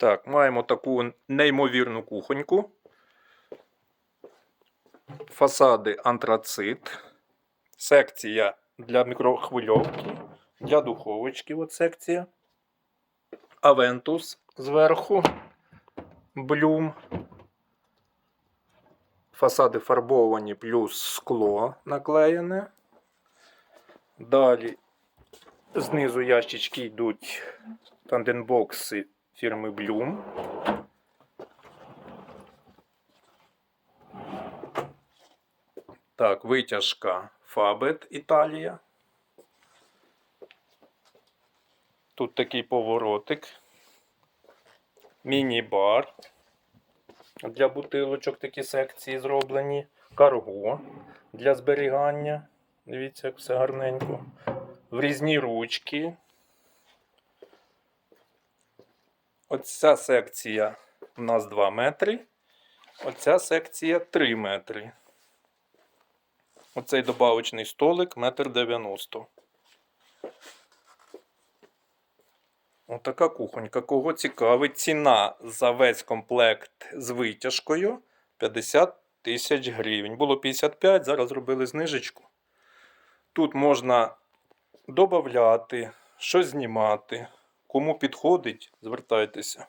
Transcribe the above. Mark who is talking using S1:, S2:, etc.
S1: Так, маємо таку неймовірну кухоньку. Фасади антрацит. Секція для мікрохвильовки, для духовочки. От секція. Авентус зверху. Блюм. Фасади фарбовані плюс скло наклеєне. Далі знизу ящички йдуть танденбокси фірми Bloom. Так, витяжка Fabet Італія. Тут такий поворотик. Міні-бар. Для бутилочок такі секції зроблені. Карго для зберігання. Дивіться, як все гарненько. В різні ручки. Оця секція у нас 2 метри. Оця секція 3 метри. Оцей добавочний столик 1,90 м. Отака кухонька. Кого цікавить, ціна за весь комплект з витяжкою 50 тисяч гривень. Було 55, зараз зробили знижечку. Тут можна додати, щось знімати. Кому підходить, звертайтеся.